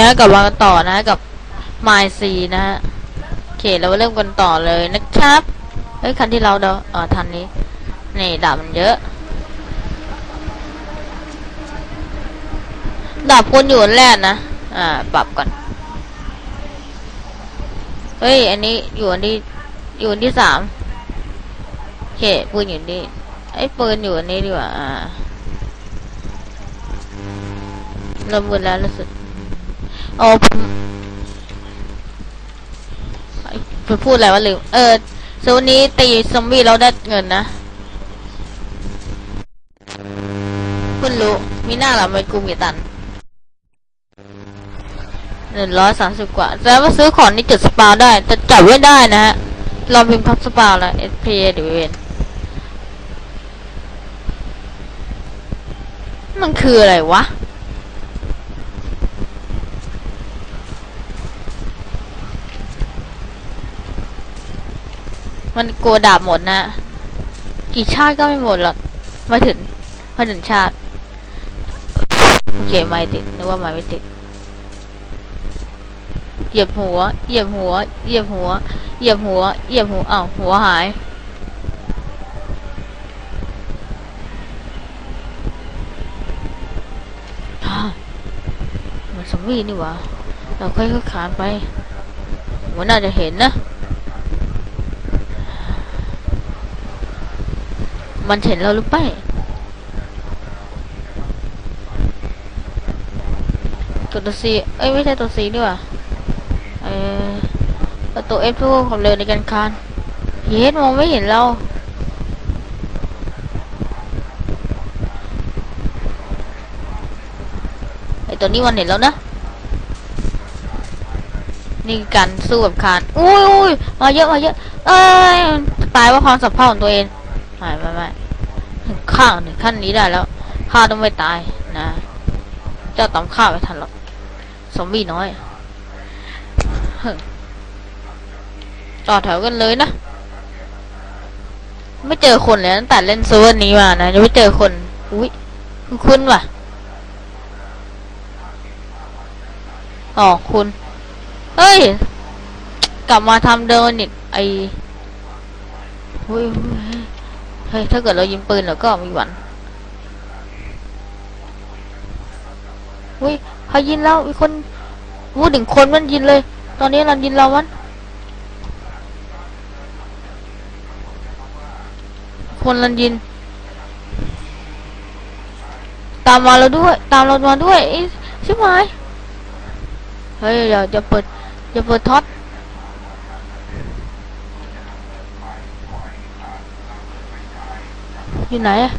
ฮะกลับมากันต่อนะกับไมซีนะฮะโอเคเราเริ่มกันต่อเลยนะครับ เฮ้ยคันที่เราเดาเออทันนี้ นี่ดาบมันเยอะดาบคนอยู่อันแรกนะ อ่า ปรับก่อน เฮ้ย อันนี้อยู่อันที่อยู่อันที่สามโอเคปืนอยู่นี่ไอ้ปืนอยู่อันนี้ดีกว่า อ่าเริ่มมืดแล้วรู้สึก อ๋อผมผมพูดอะไรวะลืมเออโซนนี้ตีซอมบี้เราได้เงินนะคุณรู้มีหน้าหราไม่กูมีตันหนึ่งร้อยสามสิบกว่าแต่ว่าซื้อของนี่จุดสปาวได้ แต่จับไม่ได้นะฮะลองพิมพ์คำสปาวแล้ว S P A W N มันคืออะไรวะ มันกลัวดาบหมดนะ กี่ชาติก็ไม่หมดหรอกมาถึงมาถึงชาติ โอเคไม่ติดนึกว่าไม่ไม่ติด เหยียบหัว เหยียบหัว เหยียบหัว เหยียบหัว เหยียบหัวอ้าวหัวหายฮ่ามันสมวีนี่วะเราค่อยๆขานไปหัวน่าจะเห็นนะ มันเห็นเราหรือเปล่ากดตัว C เอ้ยไม่ใช่ตัว C นี่หว่าเออแล้วตัวเพื่อความเร็วในการคานเฮ้ยมองไม่เห็นเราไอตัวนี้มันเห็นแล้วนะนี่การสู้กับคานอุ้ยอุ้ยมาเยอะมาเยอะเอ้ยตายว่าะความสับเพ่าของตัวเอง ไม่ไม่ไม่ข้าถึงขั้นนี้ได้แล้วข้าต้องไม่ตายนะเจ้าตอมข้าไม่ทันหรอกซอมบี้น้อยต่อแถวกันเลยนะ ไม่เจอคนเลยตั้งแต่เล่นโซนนี้มานะยังไม่เจอคน อุ้ยคุ้นๆว่ะอ๋อคุณเฮ้ย กลับมาทำเดิมนิดไอเฮ้ย เฮ้ยถ้าเกิดเรายิงปืนเราก็มีหวันเฮ้ยใครยินเราอีกคนพูดถึงคนมันยินเลย ตอนนี้เรายินเรามันคนรันยิน ตามมาเราด้วย ตามเรามาด้วยไอ้ชิบหายเฮ้ยอย่าอย่าเปิดอย่าเปิดท็อต อยู่ไหนอะ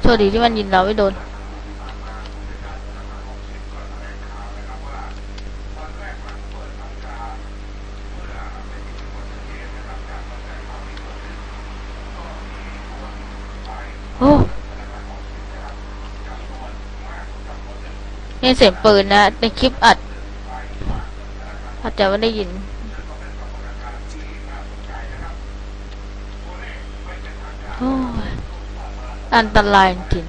โชคดีที่มันยิงเราไม่โดน โอ้นี่เสียงปืนนะ ในคลิปอัดอาจจะไม่ได้ยิน โอ้ย อันตรายจริง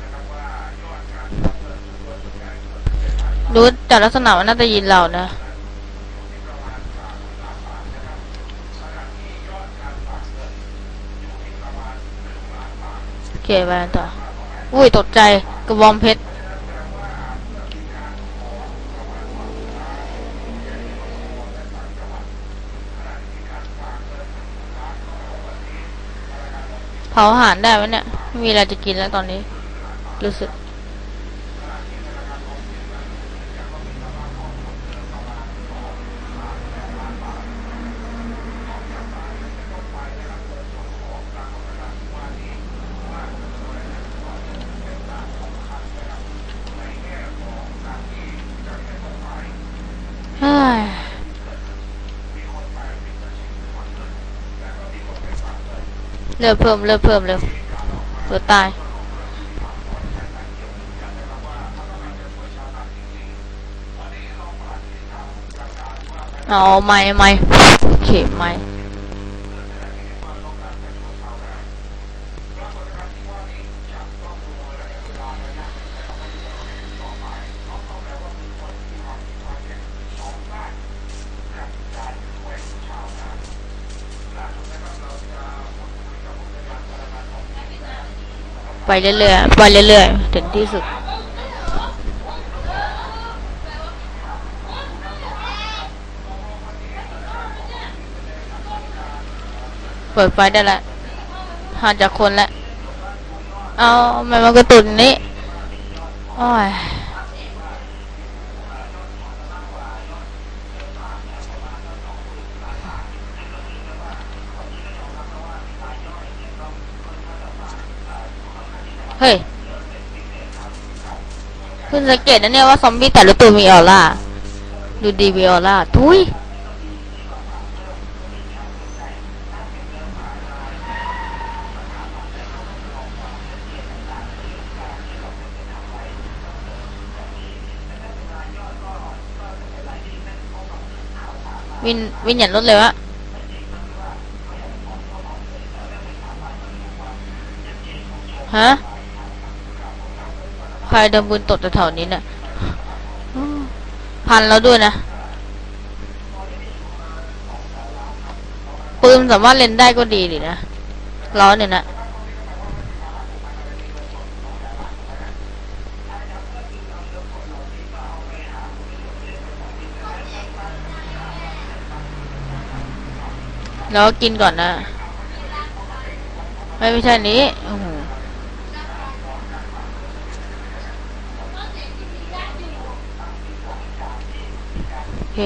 ดูจากลักษณะมันน่าจะยินเรานะโอเคไปกันต่อ อุ้ยตกใจกระบองเพชรเผาหารได้ไหมเนี่ย ไม่มีอะไรจะกินแล้วตอนนี้ รู้สึกเฮ้ยเริ่มเพิ่มเริ่มเพิ่มเร็ว ตัวตายเอาไม่ไม่โอเคไม่ ไปเรื่อยๆไปเรื่อยๆถึงที่สุด เปิดไฟได้แล้วห่างจากคนแล้วเอามันมากระตุนนี้โอ้ย เฮ้ยเพิ่งสังเกตนะเนี่ยว่าซอมบี้แต่ละตัวมีออร่า ดูดีมีออร่า ทุยวินวินอย่างรถเลยวะ ฮะ ใครเดินบุญตกแถวๆนี้เนี่ยพันแล้วด้วยนะ ปืนสามารถเล่นได้ก็ดีดินะล้อนเนี่ยนะ แล้วกินก่อนนะ ไม่ไม่ใช่นี้โอ้โหโอ เค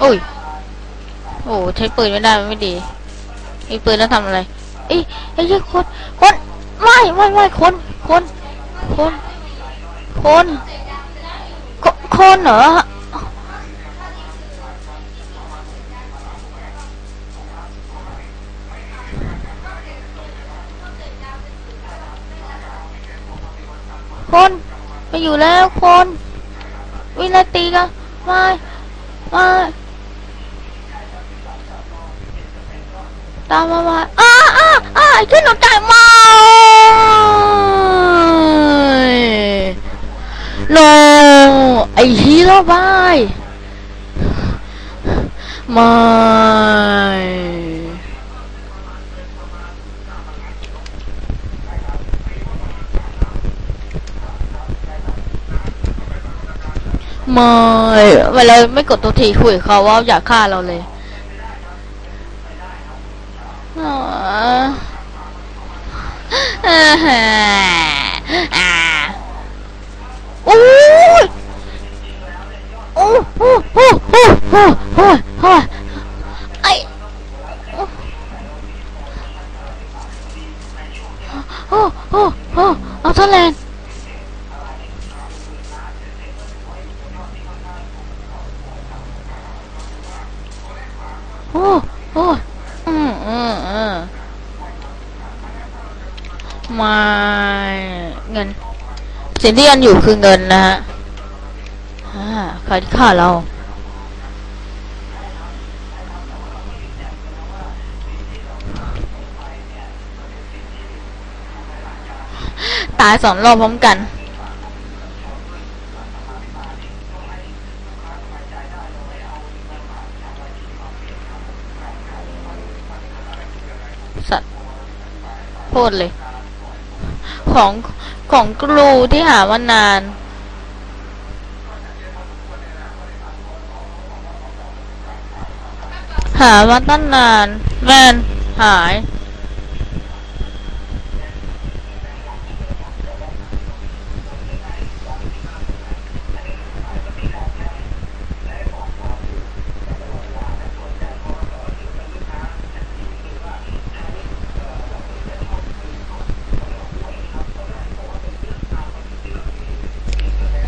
โอ้ย โอ้ใช้ปืนไม่ได้มันไม่ดีไอ้ปืนแล้วทำอะไรเอ้ยไอ้เหี้ยคนคนไม่ไม่ไม่คนคนคนคนคคนเหรอ คนไปอยู่แล้วคนวินาทีกันไม่ไม่ตามมามาอ้าอ้าอ้าไอ้ขึ้นหนูใจม่โนไอฮีโร่บายไม่ ไม่เวลาไม่กดตัวทีคุยเขาว่าอยากฆ่าเราเลยอ๋ออ่าอ่าโอ้ยโอ้โหโอ้โหโอ้โหโอ้โหโอ้เอาทะเลนโอ้โอืมอืมอืมไม่เงิน สิ่งที่ยันอยู่คือเงินนะฮะอ่าใครที่ฆ่าเรา ตายสองรอบพร้อมกัน สัตว์ โคตรเลย ของของครูที่หามานานหามาตั้งนานแม่นหาย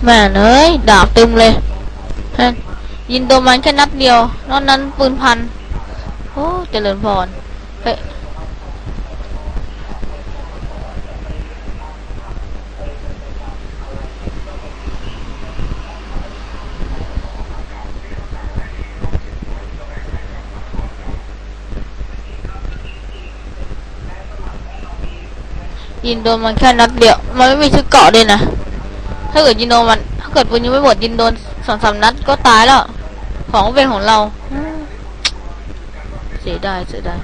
แม่เอ้ยดาบตึมเลยยินตัวมันแค่นัดเดียวนอกนั้นปืนพันโอ้เจริญพรเฮ้ยยินโดนมันแค่นัดเดียว มันไม่มีชุดเกาะด้วยนะ ถ้าเกิดยินโดนมัน ถ้าเกิดปืนยังไม่หมดยินโดนสองสามนัดก็ตายแล้ว ของเป็นของเราเสียได้เสียได้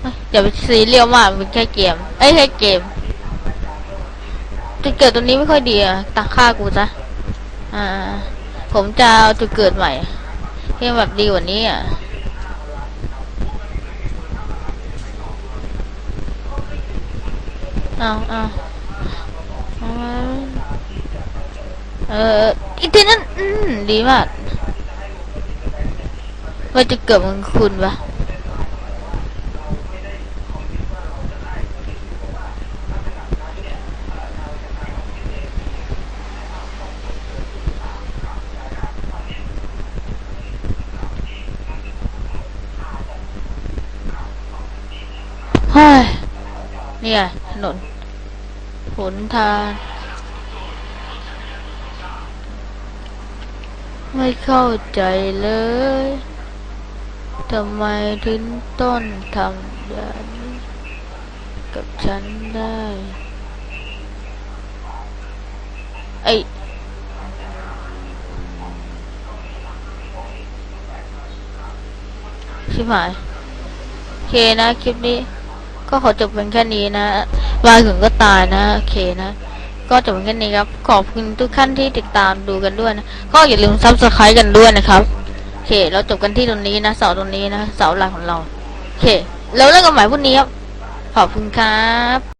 เฮ้ยอย่าไปซีเรียสมากมันเป็นแค่เกม เอ้ยแค่เกมจุดเกิดตัวนี้ไม่ค่อยดีอะตักฆ่ากูซะอ่า ผมจะเอาจุดเกิดใหม่ให้แบบดีกว่านี้อะเอาเอา เอามาเอออีกทีนั้นอืมดีมากว่าจะเกิดมึงคุณปะเฮ้ยนี่ไงถนนหนทาง ไม่เข้าใจเลย ทำไมถึงต้นทำแบบนี้กับฉันได้ ไอชิบหายโอเคนะ คลิปนี้ ก็ขอจบเป็นแค่นี้นะวายถึงก็ตายนะ โอเคนะ ก็จบแค่นี้ครับ ขอบคุณทุกท่านที่ติดตามดูกันด้วยนะ ก็อย่าลืมซับสไครต์กันด้วยนะครับโอเค เราจบกันที่ตรงนี้นะ เสาตรงนี้นะ เสาหลักของเราโอเค แล้วเล่นกันใหม่พรุ่งนี้ครับ ขอบคุณครับ